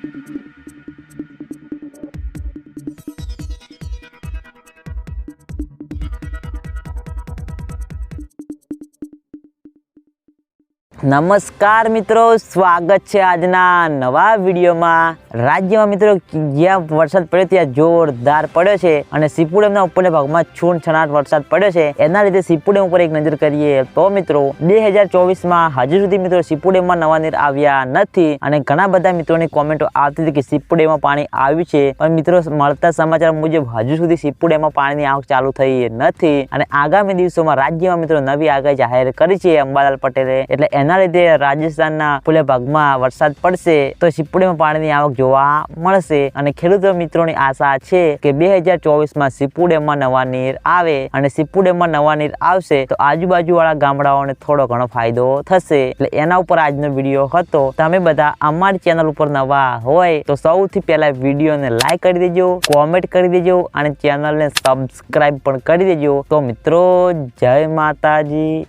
Thank you. નમસ્કાર મિત્રો, સ્વાગત છે આજના નવા વિડીયોમાં. રાજ્યમાં મિત્રો, જ્યાં વરસાદ પડ્યો ત્યાં જોરદાર પડ્યો છે અને સીપુડેમના ઉપરના ભાગમાં છૂન છનાટ વરસાદ પડ્યો છે. એના લીધે સીપુડેમ ઉપર એક નજર કરીએ તો મિત્રો, બે હજાર ચોવીસમાં હજુ સુધી મિત્રો સીપુડેમમાં નવા નીર આવ્યા નથી અને ઘણા બધા મિત્રોની કોમેન્ટો આવતી હતી કે સીપુ ડેમમાં પાણી આવ્યું છે. પણ મિત્રો, મળતા સમાચાર મુજબ હજુ સુધી સીપુ ડેમમાં પાણીની આવક ચાલુ થઈ નથી અને આગામી દિવસોમાં રાજ્યમાં મિત્રો નવી આગાહી જાહેર કરી છે અંબાલાલ પટેલે. એટલે એના લીધે રાજસ્થાનના પૂર્ય ભાગમાં વરસાદ પડશે, તો સિપુડીમાં પાણીની આવક જોવા મળશે. અને ખેડૂતો મિત્રોની આશા છે કે બે હજાર ચોવીસમાં સિપુડેમમાં નવા નીર આવે અને સિપુડેમમાં નવા નીર આવશે, તો આજુબાજુવાળા ગામડાઓને થોડો ઘણો ફાયદો થશે. એટલે એના ઉપર આજનો વીડિયો હતો. તમે બધા અમારી ચેનલ ઉપર નવા હોય, તો સૌથી પહેલા વિડીયોને લાઈક કરી દેજો, કોમેન્ટ કરી દેજો અને ચેનલને સબસ્ક્રાઇબ પણ કરી દેજો. તો મિત્રો, જય માતાજી.